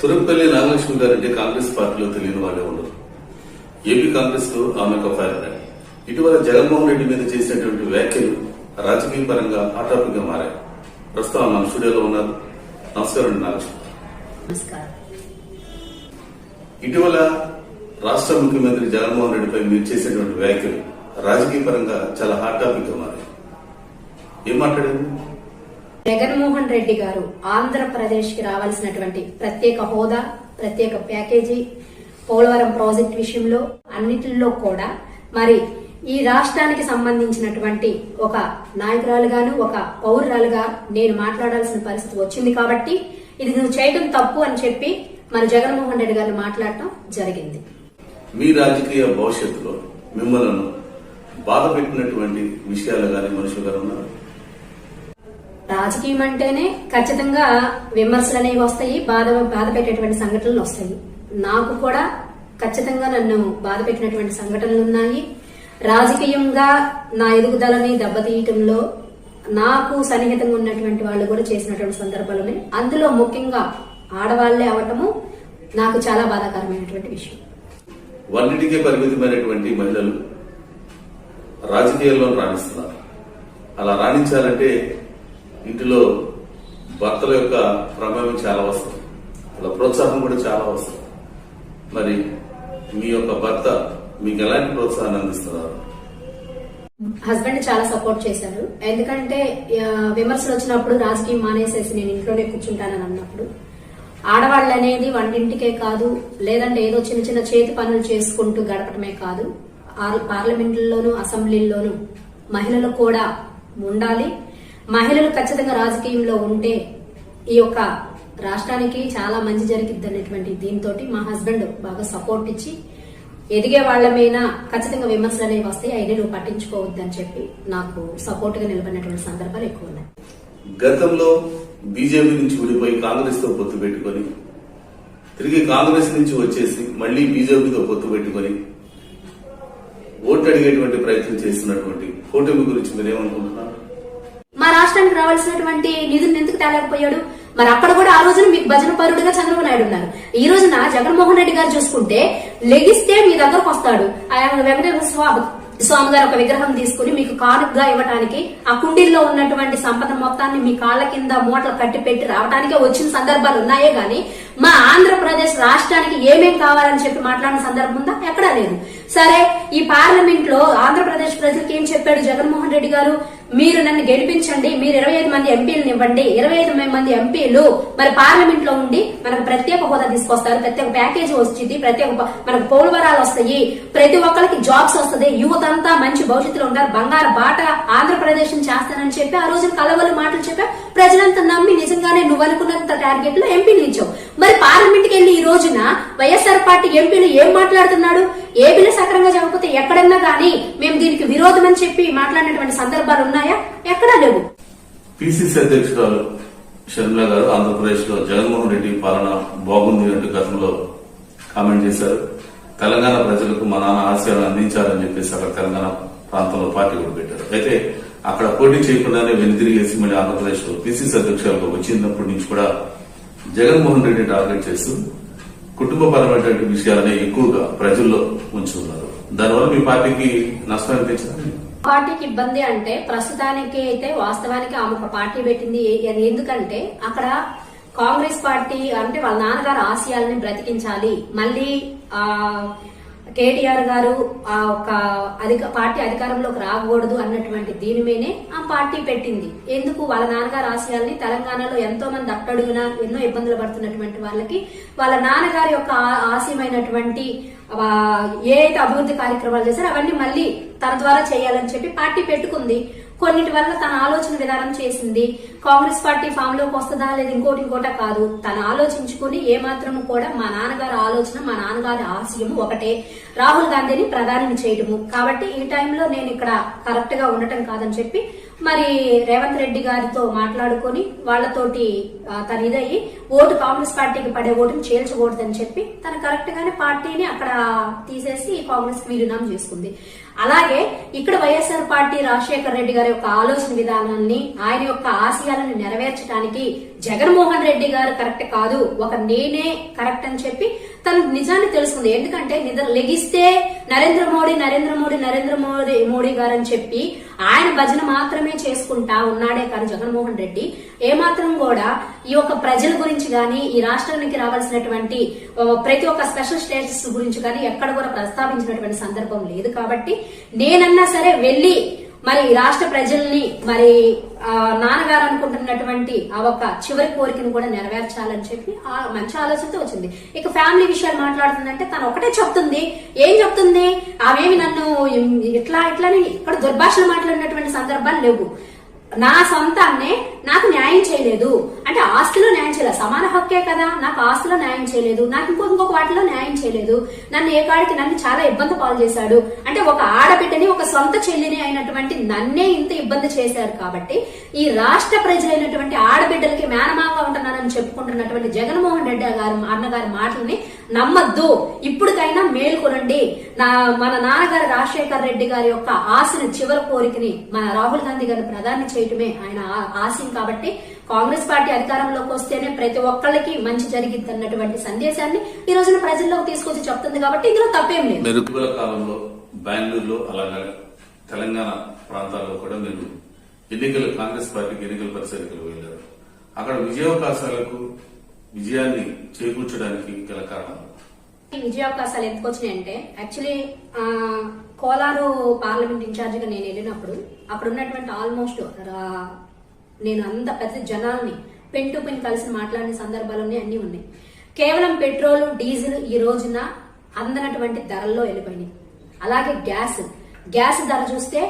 తురుపల్లి Nagalakshmi guarantee Congress పార్టీలో తెలియని వాళ్ళే ఉండరు. ఏపీ కాంగ్రెస్లో ఆమె ఒక ఫైర్ బ్రాండ్ ఇటీవల జగన్మోహన్ రెడ్డి మీద చేసినటువంటి వ్యాఖ్యలు రాజకీయ పరంగా హాటాపిక్గా మారాయి. ప్రస్తుతం మన స్టూడియోలో ఉన్నారు. నమస్కారం అండి నాగలక్ష్మి ఇటీవల రాష్ట్ర ముఖ్యమంత్రి జగన్మోహన్ రెడ్డిపై మీరు చేసినటువంటి వ్యాఖ్యలు రాజకీయ పరంగా చాలా హాట్ టాపిక్గా మారాయి. ఏం మాట్లాడారు? జగన్మోహన్ రెడ్డి గారు ఆంధ్రప్రదేశ్కి రావాల్సినటువంటి ప్రత్యేక హోదా ప్రత్యేక ప్యాకేజీ పోలవరం ప్రాజెక్ట్ విషయంలో అన్నిటిలో కూడా మరి ఈ రాష్ట్రానికి సంబంధించినటువంటి ఒక నాయకురాలుగాను ఒక పౌరురాలుగా నేను మాట్లాడాల్సిన పరిస్థితి వచ్చింది కాబట్టి ఇది నువ్వు చేయడం తప్పు అని చెప్పి మన జగన్మోహన్ రెడ్డి గారిని మాట్లాడటం జరిగింది. మీ రాజకీయ భవిష్యత్తులో మిమ్మల్ని బాధ పెట్టినటువంటి విషయాలు కానీ మనుషులు కానీ ఉన్నారు? రాజకీయం అంటేనే ఖచ్చితంగా విమర్శలు అనేవి వస్తాయి బాధ బాధ పెట్టేటువంటి సంఘటనలు వస్తాయి. నాకు కూడా ఖచ్చితంగా నన్ను బాధ పెట్టినటువంటి సంఘటనలు ఉన్నాయి. రాజకీయంగా నా ఎదుగుదలని దెబ్బతీయటంలో నాకు సన్నిహితంగా ఉన్నటువంటి వాళ్ళు కూడా చేసినటువంటి సందర్భాలు ఉన్నాయి అందులో ముఖ్యంగా ఆడవాళ్ళే అవటము నాకు చాలా బాధాకరమైనటువంటి విషయం. వంటింటికే పరిమితమైనటువంటి మహిళలు రాజకీయాల్లో రాణిస్తున్నారు. అలా రాణించాలంటే ఇంటిలో భర్తల యొక్క ప్రభావం చాలా అవసరం. వాళ్ళ ప్రోత్సాహం కూడా చాలా అవసరం. మరి మీ యొక్క భర్త మీకు ఎలాంటి ప్రోత్సాహాన్ని అందిస్తున్నారు? హస్బెండ్ చాలా సపోర్ట్ చేశారు. ఎందుకంటే విమర్శలు వచ్చినప్పుడు రాజకీయం మానేసేసి నేను ఇంట్లోనే కూర్చుంటానని అన్నప్పుడు ఆడవాళ్ళు అనేది వంటింటికే కాదు లేదంటే ఏదో చిన్న చిన్న చేతి పనులు చేసుకుంటూ గడపటమే కాదు. పార్లమెంట్లలోనూ అసెంబ్లీల్లోనూ మహిళలు కూడా ఉండాలి. మహిళలు ఖచ్చితంగా రాజకీయంలో ఉంటే ఈ యొక్క రాష్ట్రానికి చాలా మంచి జరిగిద్ది అనేటువంటి దీంతో మా హస్బెండ్ బాగా సపోర్ట్ ఇచ్చి ఎదిగే వాళ్ళ మీద ఖచ్చితంగా విమర్శలు అనేవి వస్తాయి. అయినా నువ్వు పట్టించుకోవద్దని చెప్పి నాకు సపోర్ట్గా నిలబడినటువంటి సందర్భాలు ఎక్కువ ఉన్నాయి. గతంలో బీజేపీ నుంచి విడిపోయి కాంగ్రెస్తో పొత్తు పెట్టుకొని తిరిగి కాంగ్రెస్ నుంచి వచ్చేసి మళ్ళీ బీజేపీతో పొత్తు పెట్టుకొని ఓటు అడిగేటువంటి ప్రయత్నం చేస్తున్నటువంటి కూటమి గురించి మీరేమనుకుంటున్నారు? రాష్ట్రానికి రావాల్సినటువంటి నిధులను ఎందుకు తేలేకపోయాడు? మరి అక్కడ కూడా ఆ రోజున మీకు భజన పరుడుగా చంద్రబాబు నాయుడు ఉన్నారు. ఈ రోజున జగన్మోహన్ రెడ్డి గారు చూసుకుంటే లెగిస్తే మీ దగ్గరకు వస్తాడు. ఆయన వెంకటేశ్వర స్వామి స్వామి గారు ఒక విగ్రహం తీసుకుని మీకు కానుకగా ఇవ్వడానికి ఆ కుండీల్లో ఉన్నటువంటి సంపద మొత్తాన్ని మీ కాళ్ళ కింద మూటలు కట్టి పెట్టి రావడానికే వచ్చిన సందర్భాలు ఉన్నాయే గాని మా ఆంధ్రప్రదేశ్ రాష్ట్రానికి ఏమేం కావాలని చెప్పి మాట్లాడిన సందర్భం ఉందా? ఎక్కడా లేదు. సరే ఈ పార్లమెంట్లో ఆంధ్రప్రదేశ్ ప్రజలకు ఏం చెప్పాడు జగన్మోహన్ రెడ్డి గారు? మీరు నన్ను గెలిపించండి. మీరు ఇరవై ఐదు మంది ఎంపీలను ఇవ్వండి. ఇరవై ఐదు మంది ఎంపీలు మరి పార్లమెంట్లో ఉండి మనకు ప్రత్యేక హోదా తీసుకొస్తారు. ప్రత్యేక ప్యాకేజీ వచ్చింది ప్రత్యేక మనకు పౌరవరాలు వస్తాయి. ప్రతి ఒక్కరికి జాబ్స్ వస్తుంది. యువత అంతా మంచి భవిష్యత్తులో ఉంటారు. బంగారు బాట ఆంధ్రప్రదేశ్ చేస్తానని చెప్పి ఆ రోజు కలవలు మాటలు చెప్పా ప్రజలంతా నమ్మి నిజంగానే నువ్వు అనుకున్నంత టార్గెట్లో ఎంపీలు నిలిచావు. మరి పార్లమెంట్కి వెళ్ళి ఈ రోజున వైఎస్ఆర్ పార్టీ ఎంపీలు ఏం మాట్లాడుతున్నాడు? ఏ బిల్లు సక్రంగా చెప్పకపోతే ఎక్కడన్నా కానీ మేము దీనికి విరోధం అని చెప్పి మాట్లాడినటువంటి సందర్భాలు ఉన్నాయా? ఎక్కడా లేవు. పిసిసి అధ్యక్షురాలు షర్మిల గారు ఆంధ్రప్రదేశ్లో జగన్మోహన్ రెడ్డి పాలన బాగుంది అంటూ గతంలో కామెంట్ చేశారు. తెలంగాణ ప్రజలకు మా నాన్న ఆశయాలు అందించాలని చెప్పేసి అక్కడ తెలంగాణ ప్రాంతంలో పార్టీ కూడా పెట్టారు. అయితే అక్కడ పోటీ చేయకుండానే వెనుతిరిగేసి మళ్ళీ ఆంధ్రప్రదేశ్లో పిసిసి అధ్యక్షురాలుగా వచ్చినప్పటి నుంచి కూడా జగన్మోహన్ రెడ్డి టార్గెట్ చేస్తూ కుటుంబపరమైనటువంటి విషయాలనే ఎక్కువగా ప్రజల్లో ఉంచుతున్నారు దానివల్ల మీ పార్టీకి నష్టం అనిపించింది? పార్టీకి ఇబ్బంది అంటే ప్రస్తుతానికి అయితే వాస్తవానికి ఆమె ఒక పార్టీ పెట్టింది. ఏ- అది ఎందుకంటే అక్కడ కాంగ్రెస్ పార్టీ అంటే వాళ్ళ నాన్నగారు ఆశయాలని బ్రతికించాలి. మళ్ళీ కేటీఆర్ గారు ఆ ఒక అధిక పార్టీ అధికారంలోకి రాకూడదు అన్నటువంటి దీని మీదే ఆ పార్టీ పెట్టింది. ఎందుకు? వాళ్ళ నాన్నగారు ఆశయాల్ని తెలంగాణలో ఎంతో మంది అట్టడుగున ఎన్నో ఇబ్బందులు పడుతున్నటువంటి వాళ్ళకి వాళ్ళ నాన్నగారి యొక్క ఆశయమైనటువంటి ఏ అభివృద్ధి కార్యక్రమాలు చేశారో అవన్నీ మళ్ళీ తన ద్వారా చేయాలని చెప్పి పార్టీ పెట్టుకుంది. కొన్నిటి వల్ల తన ఆలోచన విధానం చేసింది. కాంగ్రెస్ పార్టీ ఫామ్లోకి వస్తుందా లేదా ఇంకోటి ఇంకోట కాదు. తను ఆలోచించుకుని ఏ మాత్రం కూడా మా నాన్నగారి ఆలోచన మా నాన్నగారి ఆశయం ఒకటే. రాహుల్ గాంధీని ప్రధానం చేయడము. కాబట్టి ఈ టైంలో నేను ఇక్కడ కరెక్ట్గా ఉండటం కాదని చెప్పి మరి రేవంత్ రెడ్డి గారితో మాట్లాడుకొని వాళ్ళతోటి తన ఇదయ్యి ఓటు కాంగ్రెస్ పార్టీకి పడే ఓటుని చేల్చకూడదని చెప్పి తను కరెక్ట్ గానే పార్టీని అక్కడ తీసేసి కాంగ్రెస్కి విలీనం చేసుకుంది. అలాగే ఇక్కడ వైఎస్ఆర్ పార్టీ రాజశేఖర్ రెడ్డి గారి యొక్క ఆలోచన విధానాన్ని ఆయన యొక్క ఆశయాలను నెరవేర్చడానికి జగన్మోహన్ రెడ్డి గారు కరెక్ట్ కాదు ఒక నేనే కరెక్ట్ అని చెప్పి తను నిజాన్ని తెలుసుకుంది. ఎందుకంటే నిద్ర లెగిస్తే నరేంద్ర మోడీ నరేంద్ర మోడీ నరేంద్ర మోడీ మోడీ గారు అని చెప్పి ఆయన భజన మాత్రమే చేసుకుంటా ఉన్నాడే కానీ జగన్మోహన్ రెడ్డి. ఏమాత్రం కూడా ఈ యొక్క ప్రజల గురించి కానీ ఈ రాష్ట్రానికి రావాల్సినటువంటి ప్రతి ఒక్క స్పెషల్ స్టేటస్ గురించి కానీ ఎక్కడ కూడా ప్రస్తావించినటువంటి సందర్భం లేదు కాబట్టి నేనన్నా సరే వెళ్ళి మరి రాష్ట్ర ప్రజల్ని మరి నాన్నగారు అనుకుంటున్నటువంటి ఆ ఒక చివరి కోరికను కూడా నెరవేర్చాలని చెప్పి ఆ మంచి ఆలోచనతో వచ్చింది. ఇక ఫ్యామిలీ విషయాలు మాట్లాడుతుందంటే తను ఒకటే చెప్తుంది. ఏం చెప్తుంది? ఆమెమి నన్ను ఇట్లా ఇట్లా ఇక్కడ దుర్భాషలు మాట్లాడినటువంటి సందర్భాలు లేవు. నా సొంతాన్నే నాకు న్యాయం చేయలేదు. అంటే ఆస్తిలో న్యాయం చేయలేదు. సమాన హక్కే కదా. నాకు ఆస్తిలో న్యాయం చేయలేదు. నాకు ఇంకో ఇంకొక వాటిలో న్యాయం చేయలేదు. నన్ను ఏ కాడికి నన్ను చాలా ఇబ్బంది పాలు చేశాడు. అంటే ఒక ఆడబిడ్డని ఒక సొంత చెల్లిని అయినటువంటి నన్నే ఇంత ఇబ్బంది చేశారు కాబట్టి ఈ రాష్ట్ర ప్రజలైనటువంటి ఆడబిడ్డలకి మేనమాగా అని చెప్పుకుంటున్నటువంటి జగన్మోహన్ రెడ్డి గారి అన్నగారి మాటల్ని నమ్మద్దు. ఇప్పటికైనా మేల్కొనండి. నా మన నాన్నగారు రాజశేఖర్ రెడ్డి గారి యొక్క ఆశని చివరి కోరికని మన రాహుల్ గాంధీ గారు ప్రధాని చేయటమే ఆయన ఆశయం కాబట్టి కాంగ్రెస్ పార్టీ అధికారంలోకి వస్తేనే ప్రతి ఒక్కళ్ళకి మంచి జరిగింది అన్నటువంటి సందేశాన్ని ఈ రోజున ప్రజల్లోకి తీసుకొచ్చి చెప్తుంది కాబట్టి ఇందులో తప్పేం లేదు. కాలంలో బెంగళూరులో అలాగే తెలంగాణ ప్రాంతాల్లో కూడా మీరు ఎన్నికలు కాంగ్రెస్ పార్టీకి ఎన్నికల పరిశీలికలు వెళ్ళారు. అక్కడ విజయావకాశాలకు విజయాన్ని చేకూర్చడానికి గల కారణం. విజయావకాశాలు ఎందుకు వచ్చినాయంటే యాక్చువల్లీ కోలారు పార్లమెంట్ ఇన్ఛార్జిగా నేను వెళ్ళినప్పుడు అక్కడ ఉన్నటువంటి ఆల్మోస్ట్ నేను అంత పెద్ద జనాల్ని పెన్ టు పెన్ కలిసి మాట్లాడిన సందర్భాలన్నీ అన్ని ఉన్నాయి. కేవలం పెట్రోల్ డీజిల్ ఈ రోజున అందనటువంటి ధరల్లో వెళ్ళిపోయినాయి. అలాగే గ్యాస్ గ్యాస్ ధర చూస్తే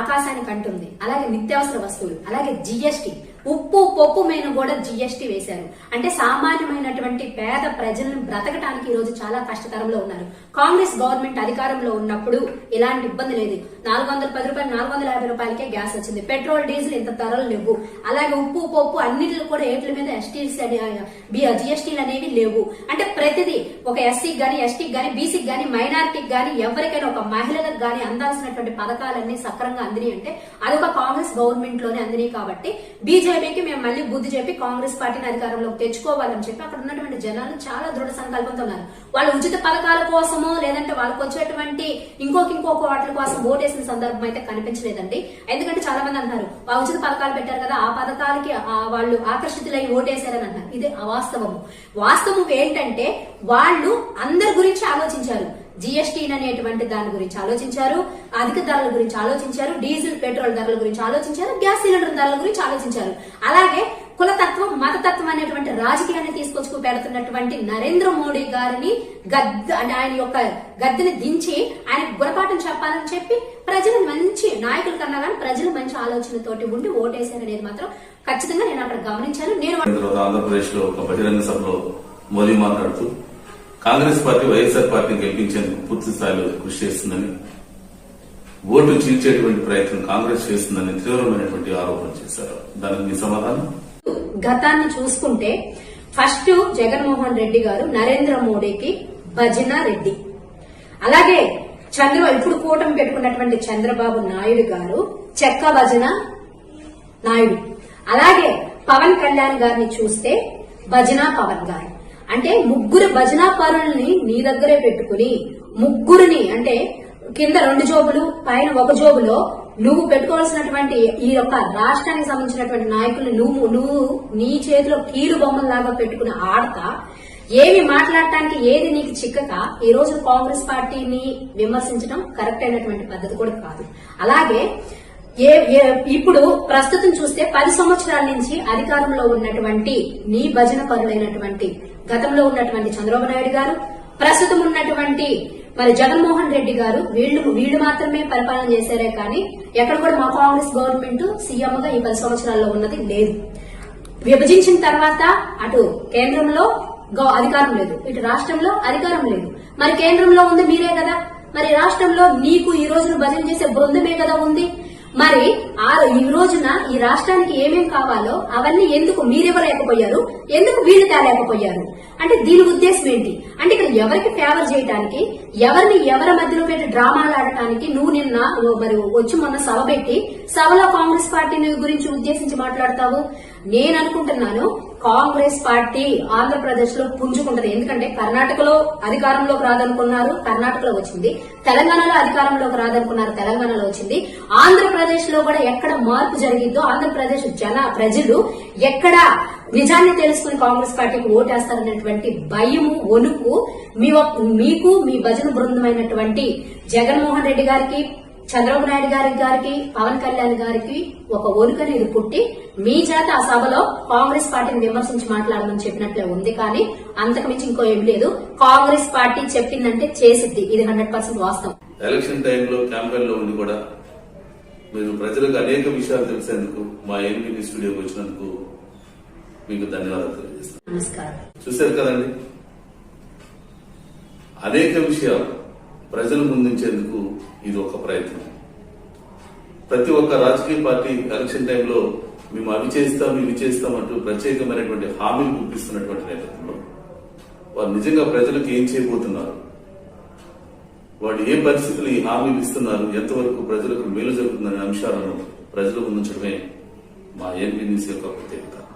ఆకాశానికి అంటుంది. అలాగే నిత్యావసర వస్తువులు అలాగే జిఎస్టి ఉప్పు పప్పు మీద కూడా జిఎస్టి వేశారు. అంటే సామాన్యమైనటువంటి పేద ప్రజలను బ్రతకటానికి ఈ రోజు చాలా కష్టతరంలో ఉన్నారు. కాంగ్రెస్ గవర్నమెంట్ అధికారంలో ఉన్నప్పుడు ఇలాంటి ఇబ్బంది లేదు. నాలుగు వందల పది రూపాయలు నాలుగు వందల యాభై రూపాయలకే గ్యాస్ వచ్చింది. పెట్రోల్ డీజిల్ ఇంత ధరలు లేవు. అలాగే ఉప్పు పప్పు అన్నిటిలో కూడా ఏట్ల మీద ఎస్టీస్ జిఎస్టీలు అనేవి లేవు. అంటే ప్రతిదీ ఒక ఎస్సీకి గానీ ఎస్టీకి గానీ బీసీకి గానీ మైనారిటీకి గానీ ఎవరికైనా ఒక మహిళలకు గానీ అందాల్సినటువంటి పథకాలన్నీ సక్రంగా అందినాయి అంటే అదొక కాంగ్రెస్ గవర్నమెంట్లోనే అందినాయి కాబట్టి బీజేపీకి మేము మళ్ళీ బుద్ధి చెప్పి కాంగ్రెస్ పార్టీని అధికారంలోకి తెచ్చుకోవాలని చెప్పి అక్కడ ఉన్నటువంటి జనాలు చాలా దృఢ సంకల్పంతో ఉన్నారు. వాళ్ళు ఉచిత పథకాల కోసమో లేదంటే వాళ్ళకి వచ్చేటువంటి ఇంకొక ఇంకొక వాటి కోసం ఓటేసిన సందర్భం అయితే కనిపించలేదండి. ఎందుకంటే చాలా మంది అంటున్నారు ఆ ఉచిత పథకాలు పెట్టారు కదా ఆ పథకాలకి వాళ్ళు ఆకర్షితులై ఓటేశారని అన్నారు ఇది అవాస్తవము. వాస్తవం ఏంటంటే వాళ్ళు అందరి గురించి ఆలోచించారు. జిఎస్టీ అనేటువంటి దాని గురించి ఆలోచించారు అధిక ధరల గురించి ఆలోచించారు డీజిల్ పెట్రోల్ ధరల గురించి ఆలోచించారు గ్యాస్ సిలిండర్ ధరల గురించి ఆలోచించారు. అలాగే కులతత్వం మతతత్వం అనేటువంటి రాజకీయాన్ని తీసుకొచ్చుకు పెడుతున్నటువంటి నరేంద్ర మోడీ గారిని గద్ద అంటే ఆయన యొక్క గద్దెని దించి ఆయన గుణపాఠం చెప్పాలని చెప్పి ప్రజలు మంచి నాయకుల కన్నా కానీ ప్రజలు మంచి ఆలోచనతోటి ఉండి ఓటేశారనేది మాత్రం ఖచ్చితంగా నేను అక్కడ గమనించాను. నేను ఆంధ్రప్రదేశ్లో ఒక బహిరంగ సభలో మోదీ మాట్లాడుతూ కాంగ్రెస్ పార్టీ వైఎస్ఆర్ పార్టీని గెలిపించేందుకు పూర్తి స్థాయిలో కృషి చేస్తుందని ఓటు చీల్చేటువంటి ప్రయత్నం కాంగ్రెస్ చేస్తుందని తీవ్రమైనటువంటి ఆరోపణ చేశారు. దానికి మీ సమాధానం? గతాన్ని చూసుకుంటే ఫస్ట్ జగన్మోహన్ రెడ్డి గారు నరేంద్ర మోడీకి భజన రెడ్డి. అలాగే చంద్ర ఇప్పుడు కూటమి పెట్టుకున్నటువంటి చంద్రబాబు నాయుడు గారు చెక్క భజన నాయుడు. అలాగే పవన్ కళ్యాణ్ గారిని చూస్తే భజన పవన్ గారు. అంటే ముగ్గురు భజనాపారుల్ని నీ దగ్గరే పెట్టుకుని ముగ్గురిని అంటే కింద రెండు జోబులు పైన ఒక జోబులో నువ్వు పెట్టుకోవాల్సినటువంటి ఈ యొక్క రాష్ట్రానికి సంబంధించినటువంటి నాయకులు నువ్వు నువ్వు నీ చేతిలో కీలు బొమ్మలాగా పెట్టుకుని ఆడతా ఏమి మాట్లాడటానికి ఏది నీకు చిక్కక ఈ రోజు కాంగ్రెస్ పార్టీని విమర్శించడం కరెక్ట్ అయినటువంటి పద్ధతి కూడా కాదు. అలాగే ఏ ఏ- ఇప్పుడు ప్రస్తుతం చూస్తే పది సంవత్సరాల నుంచి అధికారంలో ఉన్నటువంటి నీ భజన పరులైనటువంటి గతంలో ఉన్నటువంటి చంద్రబాబు నాయుడు గారు ప్రస్తుతం ఉన్నటువంటి మరి జగన్మోహన్ రెడ్డి గారు వీళ్ళు వీళ్ళు మాత్రమే పరిపాలన చేశారే కానీ ఎక్కడ కూడా మా కాంగ్రెస్ గవర్నమెంట్ సీఎం గా ఈ పది సంవత్సరాల్లో ఉన్నది లేదు. విభజించిన తర్వాత అటు కేంద్రంలో అధికారం లేదు. ఇటు రాష్ట్రంలో అధికారం లేదు. మరి కేంద్రంలో ఉంది మీరే కదా. మరి రాష్ట్రంలో నీకు ఈ రోజున భజన చేసే బృందమే కదా ఉంది. మరి ఆ ఈ రోజున ఈ రాష్ట్రానికి ఏమేం కావాలో అవన్నీ ఎందుకు మీరివ్వలేకపోయారు? ఎందుకు వీళ్ళు తేలేకపోయారు? అంటే దీని ఉద్దేశం ఏంటి? అంటే ఇక్కడ ఎవరికి ఫేవర్ చేయడానికి ఎవరిని ఎవరి మధ్యలో పెట్టి డ్రామాలు ఆడటానికి నువ్వు నిన్న మరి వచ్చి మొన్న సభ పెట్టి సభలో కాంగ్రెస్ పార్టీని గురించి ఉద్దేశించి మాట్లాడతావు? నేను అనుకుంటున్నాను కాంగ్రెస్ పార్టీ ఆంధ్రప్రదేశ్లో పుంజుకుంటది. ఎందుకంటే కర్ణాటకలో అధికారంలోకి రాదనుకున్నారు కర్ణాటకలో వచ్చింది. తెలంగాణలో అధికారంలోకి రాదనుకున్నారు తెలంగాణలో వచ్చింది. ఆంధ్రప్రదేశ్లో కూడా ఎక్కడ మార్పు జరిగిందో ఆంధ్రప్రదేశ్ జన ప్రజలు ఎక్కడ నిజాన్ని తెలుసుకుని కాంగ్రెస్ పార్టీకి ఓటేస్తారనేటువంటి భయము వణుకు మీ మీకు మీ భజన బృందమైనటువంటి జగన్మోహన్ రెడ్డి గారికి చంద్రబాబు నాయుడు గారి గారికి పవన్ కళ్యాణ్ గారికి ఒక వణుకని ఇది పుట్టి మీ చేత ఆ సభలో కాంగ్రెస్ పార్టీని విమర్శించి మాట్లాడమని చెప్పినట్లే ఉంది. కానీ అంతకు మించి ఇంకో ఏం లేదు. కాంగ్రెస్ పార్టీ చెప్పిందంటే చేసిద్ది. ఇది హండ్రెడ్ పర్సెంట్ వాస్తవం. ఎలక్షన్ టైంలో క్యాంపెయిన్లో ఉండి కూడా మీరు ప్రజలకు అనేక విషయాలు తెలిసేందుకు మా ఎన్టీవీ స్టూడియోకి వచ్చినందుకు మీకు ధన్యవాదాలు తెలియజేస్తాను నమస్కారం. చూశారు కదండి? అనేక విషయాలు ప్రజలు ముందుంచేందుకు ఇది ఒక ప్రయత్నం. ప్రతి ఒక్క రాజకీయ పార్టీ ఎలక్షన్ టైంలో మేము అవి చేస్తాం ఇవి చేస్తాం అంటూ ప్రత్యేకమైనటువంటి హామీలు గుర్తిస్తున్నటువంటి నేపథ్యంలో వారు నిజంగా ప్రజలకు ఏం చేయబోతున్నారు? వాడు ఏ పరిస్థితులు ఈ హామీలు ఇస్తున్నారు? ఎంతవరకు ప్రజలకు మేలు జరుగుతుందనే అంశాలను ప్రజలు ముందుంచడమే మా ఎంపీ యొక్క ప్రత్యేకత.